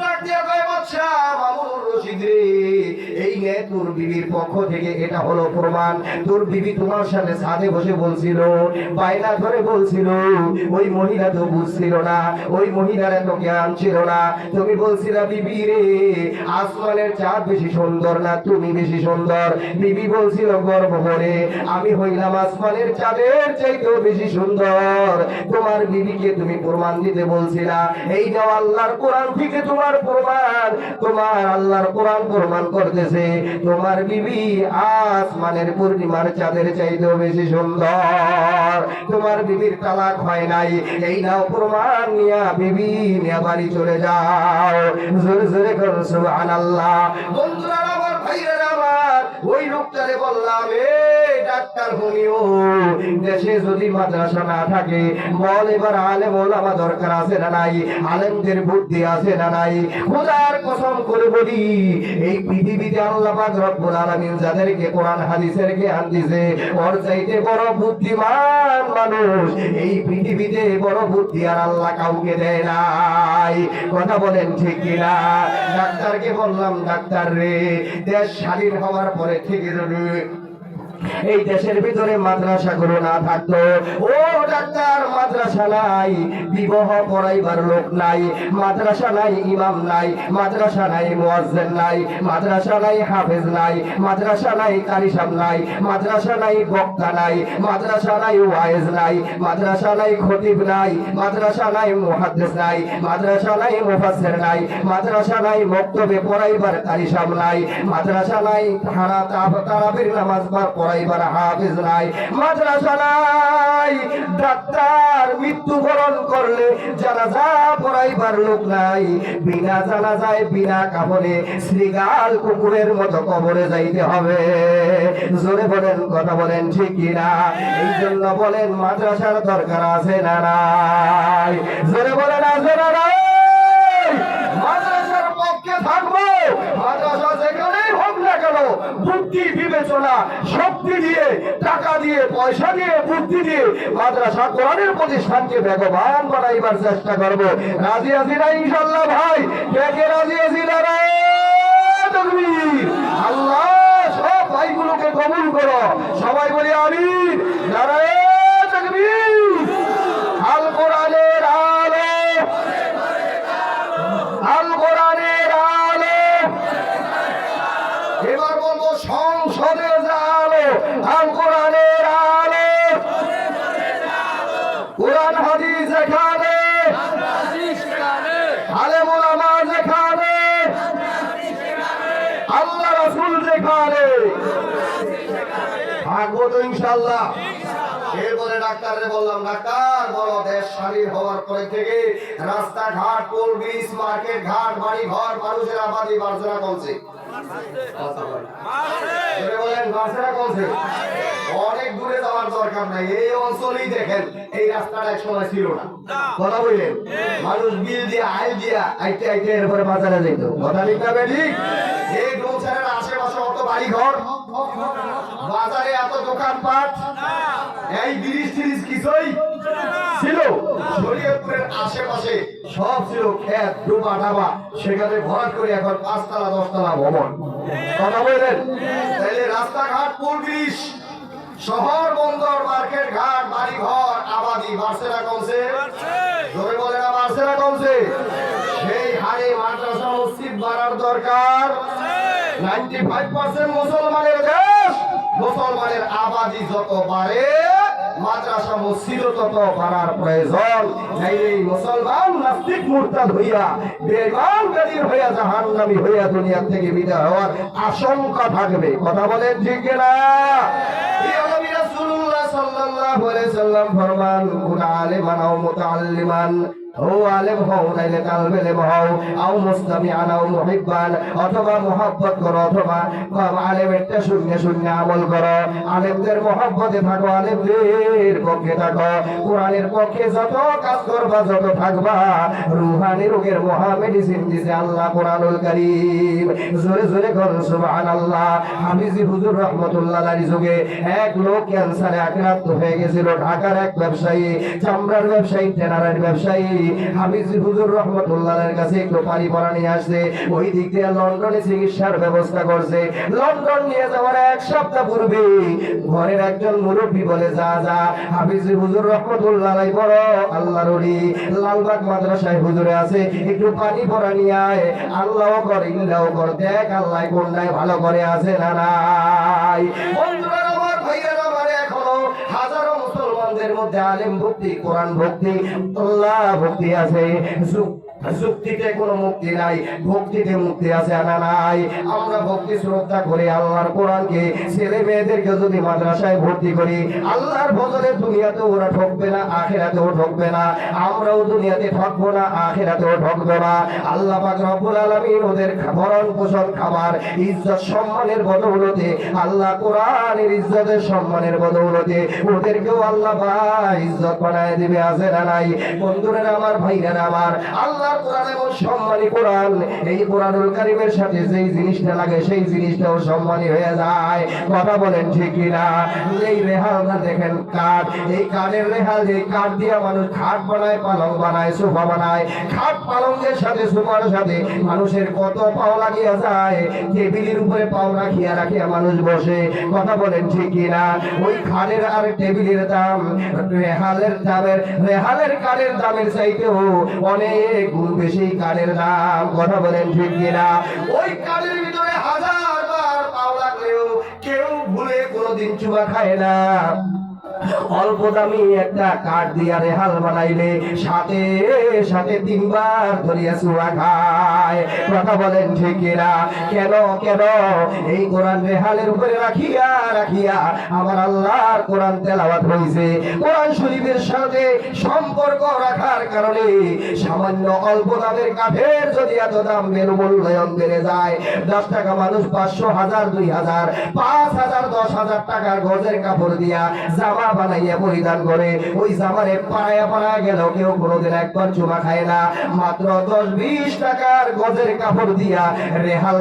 ডাক দিয়ে কয় বাচ্চা মামুনুর রশিদ। রে তোর বিবির পক্ষ থেকে এটা হলো প্রমাণ। তোর বিবি তোমার সাথে সাথে বসে বলছিল বাইনা ধরে বলছিল, ওই মহিলা তো বুঝছিল না, ওই মহিলার এত জ্ঞান ছিল না। তুমি বলছিলা, বিবি রে, আসমানের চাঁদ বেশি সুন্দর না তুমি বেশি সুন্দর? বিবি বলছিল, গর্ব করে, আমি হইলাম আসমানের চাঁদের চাইতেও বেশি সুন্দর। তোমার বিবিকে তুমি প্রমাণ দিতে বলছিলা, এই নাও আল্লাহর কোরআন থেকে তোমার প্রমাণ। তোমার আল্লাহর কোরআন প্রমাণ করতেছে তোমার বিবি আসমানের পূর্ণিমার চাঁদের চাইতেও বেশি সুন্দর। তোমার বিবির তালাক হয় নাই। এই নাও প্রমাণ নিয়া বিবি, নিয়া বাড়ি চলে যাও। জোরে জোরে করছ আনাল্লাহ বন্ধুরা, আমার ভাইরা আমার ওই লোকটারে বললাম, এ ডাক্তার হোমিও দেশে যদি মাদ্রাসা না থাকে, বল এবার আলেম ওলামা দরকার আছে না নাই? আলেমদের বুদ্ধি আছে না নাই? খোদার কসম করে বলি, এই পৃথিবীতে আল্লাহ পাক রব্বুল আলামিন যাদেরকে কোরআন, হাদিসের জ্ঞান দিয়েছে ওর চাইতে বড় বুদ্ধিমান মানুষ এই পৃথিবীতে বড় বুদ্ধি আর আল্লাহ কাউকে দেয় নাই। কথা বলেন ঠিক কিনা? ডাক্তারকে বললাম, ডাক্তার রে, দেশ স্বাধীন হওয়ার পরে থেকে যদি এই দেশের ভিতরে মাদ্রাসা গুলো না থাকতো ও ডাক্তার মাদ্রাসা নাই বিবাহ পড়াইবার লোক নাই মাদ্রাসা নাই ইমাম নাই মাদ্রাসা নাই মুয়াজ্জিন নাই মাদ্রাসা নাই হাফেজ নাই মাদ্রাসা নাই কারিসাব নাই মাদ্রাসা নাই বক্তা নাই মাদ্রাসা নাই ওয়াইজ নাই মাদ্রাসা নাই খতিব নাই মাদ্রাসা নাই মুহাদ্দিস নাই মাদ্রাসা নাই মুফাসসির নাই মাদ্রাসা নাই মক্তবে পড়াইবার কারিসাব নাই মাদ্রাসা নাই তারা তারাবির নামাজ বা পড়াইবার হাফেজ নাই, মাদ্রাসা নাই। ডাক্তার মৃত্যুবরণ করলে জানাজা পড়াইবার লোক নাই। বিনা জানাজায়, বিনা কাপড়ে শ্রীগাল কুকুরের মতো কবরে যাইতে হবে। জোরে বলেন, কথা বলেন ঠিক কিনা? এই জন্য বলেন, মাদ্রাসার দরকার আছে না জোরে বলেন, আছে না মাদ্রাসার পক্ষে থাকব মাদ্রাসা যেখানেই হোক না কেন বুদ্ধি বিবেচনা, শক্তি দিয়ে, টাকা দিয়ে, পয়সা দিয়ে, বুদ্ধি দিয়ে মাদ্রাসা কোরআনের প্রতিষ্ঠানকে বেগবান বানাইবার চেষ্টা করব। রাজি আছি না ইনশাল্লাহ ভাই? কে রাজি আছি না রে? তাকবীর। আল্লাহ সব ভাইগুলোকে কবুল করো সবাই বলি আমি নারায়ণ তাকবীর। আল কোরআনের আলো আল কোরআনের আলো এবার বলব সংসদে আলো আল কোরআনের আলো কোরআন হাদিস এখানে আলেম ওলামা যেখানে আল্লাহ রাসূল যেখানে থাকব তো ইনশাআল্লাহ এরপরে ডাক্তারে বললাম, ডাক্তার, বলো দেশ স্বাধীন হওয়ার পরে থেকে রাস্তাঘাট পোল ব্রিজ, মার্কেট ঘাট বাড়ি ঘর মানুষের আবাদি বাড়ছে কমছে। অনেক দূরে যাওয়ার দরকার নাই। এই অঞ্চলেই দেখেন, এই রাস্তাটা এক সময় ছিল না। কথা বললেন? মানুষ বিল দিয়ে আইল দিয়া আইতে আইতে এরপরে বাজারে যেত। কথা ঠিক না বে ঠিক এই আশেপাশে অত বাড়ি ঘর বাজারে এত দোকানপাট। এই ব্রিজ ট্রিজ কিছুই ছিল। শরীয়তপুরের আশেপাশে সব ছিল খ্যাত ডোবা ডাবা সেখানে ভরাট করে এখন পাঁচতলা, দশতলা ভবন। কথা বললেন? তাইলে রাস্তাঘাট পুল ব্রিজ শহর বন্দর মার্কেট ঘাট বাড়ি ঘর আবাদি বাড়ছে না কমছে জোরে বলে না বাড়ছে না কমছে সেই হারে মাদ্রাসা মসজিদ বাড়ার দরকার নাইনটি দুনিয়া থেকে বিদায় হওয়ার আশঙ্কা থাকবে। কথা বলেন ঠিক না প্রিয় নবী সাল্লাল্লাহু সাল্লাম ফরমান, কুন আলিমান আও মুতাআল্লিমান? ও আলেম মুহিব্বান, অথবা করো, অথবা আমল আলেমদের মহব্বতে থাকো, আলেমদের পক্ষে থাকো। কোরআনের পক্ষে যত কাজ করবা, যত থাকবা, রুহানি রোগের মহা মেডিসিন দিছে আল্লাহ কোরআনুল জোরে জোরে করুন এক লোক ক্যান্সারে ঢাকার এক ব্যবসায়ী, চামড়ার ব্যবসায়ী টেনারের ব্যবসায়ী। হাফিজ হুজুর রহমতুল্লাহের কাছে একটু পানি পড়া নিয়ে আসছে। ওই দিক দিয়ে লন্ডনে চিকিৎসার ব্যবস্থা করছে। লন্ডন নিয়ে যাওয়ার এক সপ্তাহ পূর্বে ঘরের একজন মুরব্বী বলে, যা যা, হাফিজ হুজুর রহমতুল্লাহ বড় লালবাগ মাদ্রাসায় হুজুরে আছে, একটু পানি পড়া নিয়ে আয়। আল্লাহ কর ইল্লাহ কর, দেখ আল্লাহ কোনটাই ভালো করে আছে না নাই। বন্ধুরা আমার আমার, এখনও হাজারো মধ্যে আলেম ভক্তি কোরআন ভক্তি আল্লাহ ভক্তি আছে। যুক্তিতে কোনো মুক্তি নাই, ভক্তিতে মুক্তি আছে না নাই। আমরা ভক্তি শ্রদ্ধা করে আল্লাহর কোরআনকে, ছেলে মেয়েদেরকে যদি মাদ্রাসায় ভর্তি করি, আল্লাহর বদলে দুনিয়াতে ওরা ঠকবে না, আখেরাতেও ঠকবে না। আমরাও দুনিয়াতে ঠকবো না, আখেরাতেও ঠকবো না। আল্লাহ পাক রব্বুল আলামিন ওদের ভরণ পোষণ, খাবার, ইজ্জত, সম্মানের বদৌলতে আল্লাহ কোরআনের ইজ্জতের সম্মানের বদৌলতে ওদেরকেও আল্লাহ ইজ্জত বানায় দিবে, আছে না নাই? বন্ধুরা আমার, ভাইরা আমার মানুষের কত পাও লাগিয়া যায়। টেবিলের উপরে পাও রাখিয়া রাখিয়া মানুষ বসে। কথা বলেন ঠিক কিনা? ওই খাটের আর টেবিলের দাম, রেহালের দামের, রেহালের কাঠের দামের চাইতেও অনেক গুণ বেশি কালের নাম কথা বলেন ঠিক কিনা? ওই কালের ভিতরে হাজার বার পাও লাগলেও কেউ ভুলে কোনোদিন চুবা খায় না। অল্প দামি একটা কাঠ দিয়া রেহাল বানাইলে সাথে সাথে তিনবার ধরিয়া চুয়া খায়। কথা বলেন ঠিক কিনা, কেন? এই কোরআন রেহালের উপরে রাখিয়া রাখিয়া আমার আল্লাহর কোরআন তেলাওয়াত হইছে। কোরআন শরীফের সাথে সম্পর্ক রাখার কারণে সামান্য অল্প দামের কাঠের যদি এত দাম বেড়ে মূল্যায়ন বেড়ে যায়, দশ টাকা মানুষ পাঁচশো হাজার, দুই হাজার, পাঁচ হাজার, দশ হাজার টাকার গজের কাপড় দিয়া জামা বানাইয়া পরিধান করে। ওই জামারে পাড়ায় পাড়ায় গেল কেউ কোনোদিন একবার চুমা খায় না। মাত্র দশ বিশ টাকার গজের কাপড় দিয়া রেহাল